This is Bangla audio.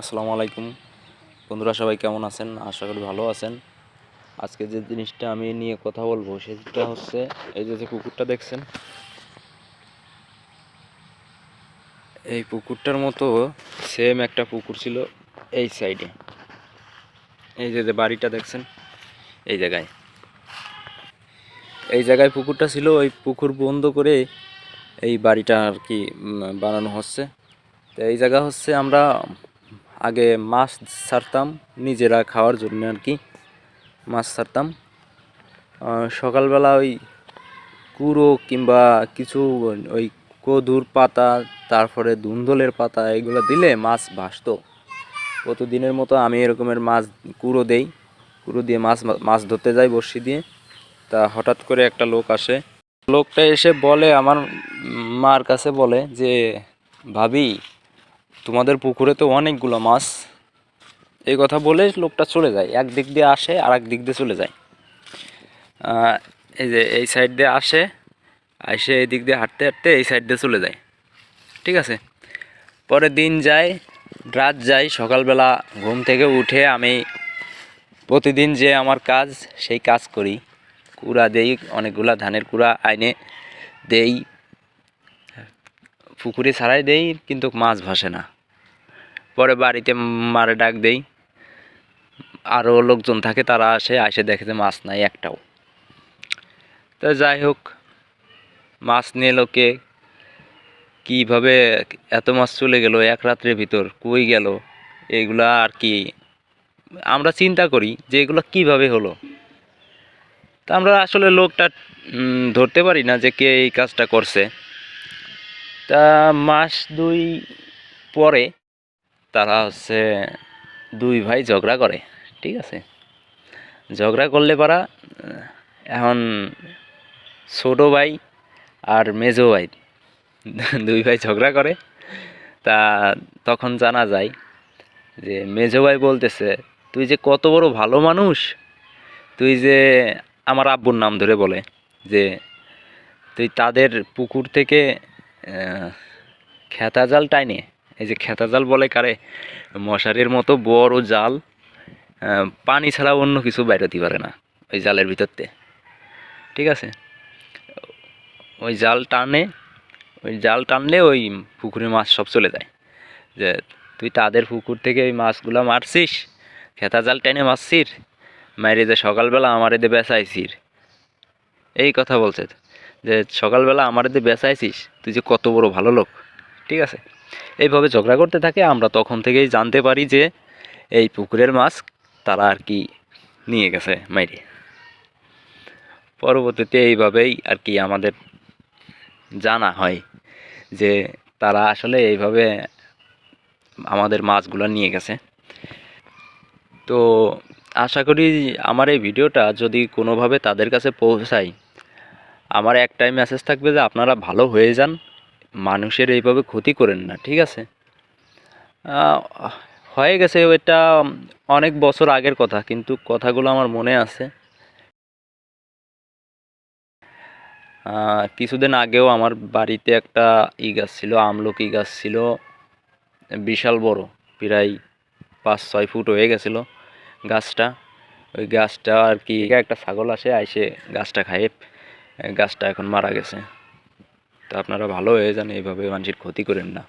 আসসালামু আলাইকুম। বন্ধুরা, সবাই কেমন আছেন? আশা করি ভালো আছেন। আজকে যে জিনিসটা আমি নিয়ে কথা বলব, সেটা হচ্ছে এই যে যে পুকুরটা দেখছেন? এই পুকুরটার মতো সেম একটা পুকুর ছিল এই সাইডে এই যে যে বাড়িটা দেখছেন? এই জায়গায়। এই জায়গায় পুকুরটা ছিল, ওই পুকুর বন্ধ করে এই বাড়িটা আর কি বানানো হচ্ছে। তো এই জায়গা হচ্ছে আমরা আগে মাছ ছাড়তাম নিজেরা খাওয়ার জন্য আর কি, মাছ ছাড়তাম। সকালবেলা ওই কুড়ো কিংবা কিছু ওই কদুর পাতা, তারপরে ধুন্দলের পাতা, এগুলো দিলে মাছ ভাসতো। প্রতিদিনের মতো আমি এরকমের মাছ, কুড়ো দেই। কুড়ো দিয়ে মাছ মাছ ধরতে যাই বড়শি দিয়ে। তা হঠাৎ করে একটা লোক আসে। লোকটা এসে বলে, আমার মার কাছে বলে যে, ভাবি তোমাদের পুকুরে তো অনেকগুলো মাছ। এই কথা বলে লোকটা চলে যায়। এক দিক দিয়ে আসে আর এক দিক দিয়ে চলে যায়। এই যে এই সাইড দিয়ে আসে এসে এই দিক দিয়ে হাঁটতে হাঁটতে এই সাইড দিয়ে চলে যায়। ঠিক আছে? পরে দিন যায়, রাত যায়, সকালবেলা ঘুম থেকে উঠে আমি প্রতিদিন যে আমার কাজ, সেই কাজ করি। কুড়া দেই, অনেকগুলা ধানের কুড়া আইনে দেই। পুকুরে ছাড়াই দেই, কিন্তু মাছ ভাসে না। পরে বাড়িতে মারে ডাক দেই। আরও লোকজন থাকে, তারা আসে আসে দেখে যে মাছ নাই একটাও। তো যাই হোক, মাছ নিয়ে লোকে কীভাবে এত মাছ চলে গেল? এক রাত্রের ভিতর কই গেল? এগুলা আর কি? আমরা চিন্তা করি যে এগুলো কীভাবে হলো। তা আমরা আসলে লোকটা ধরতে পারি না যে কে এই কাজটা করছে। তা মাস দুই পরে তারা হচ্ছে দুই ভাই ঝগড়া করে, ঠিক আছে? ঝগড়া করলে পারা, এখন ছোট ভাই আর মেজো ভাই দুই ভাই ঝগড়া করে। তা তখন জানা যায় যে মেজো ভাই বলতেছে, তুই যে কত বড় ভালো মানুষ, তুই যে আমার আব্বুর নাম ধরে বলে যে তুই তাদের পুকুর থেকে খেতা জাল টাইনে এই যে খেতা জাল বলে কারে? মশারির মতো বড় জাল পানি ছাড়া অন্য কিছু বাইরতে পারে না ওই জালের ভিতরতে ঠিক আছে? ওই জাল টানে, ওই জাল টানলে ওই পুকুরে মাছ সব চলে যায়। যে তুই তাদের পুকুর থেকে ওই মাছগুলো মারছিস, খেতা জাল টেনে মারছিস, মাইরে যে সকালবেলা আমার এতে বেচাইছিস। এই কথা বলছে। যে সকালবেলা আমার এতে বেচাইছিস, তুই যে কত বড় ভালো লোক। ঠিক আছে? এইভাবে ঝগড়া করতে থাকে, আমরা তখন থেকেই জানতে পারি যে এই পুকুরের মাছ তারা আর কি নিয়ে গেছে মাইরে। পরবর্তীতে এইভাবেই আর কি আমাদের জানা হয় যে তারা আসলে এইভাবে আমাদের মাছগুলো নিয়ে গেছে। তো আশা করি আমার এই ভিডিওটা যদি কোনোভাবে তাদের কাছে পৌঁছায়, আমার একটাই মেসেজ থাকবে যে আপনারা ভালো হয়ে যান মানুষের এইভাবে ক্ষতি করেন না, ঠিক আছে? হয়ে গেছে ওইটা অনেক বছর আগের কথা, কিন্তু কথাগুলো আমার মনে আছে। কিছুদিন আগেও আমার বাড়িতে একটা ই গাছ ছিল, আমলকি গাছ ছিল, বিশাল বড়, প্রায় পাঁচ, ছয় ফুট হয়ে গেছিল গাছটা। ওই গাছটা আর কি, একটা ছাগল আসে, আইসে গাছটা খায়, গাছটা এখন মারা গেছে। তো আপনারা ভালো হয়ে যান এইভাবে মানুষের ক্ষতি করেন না।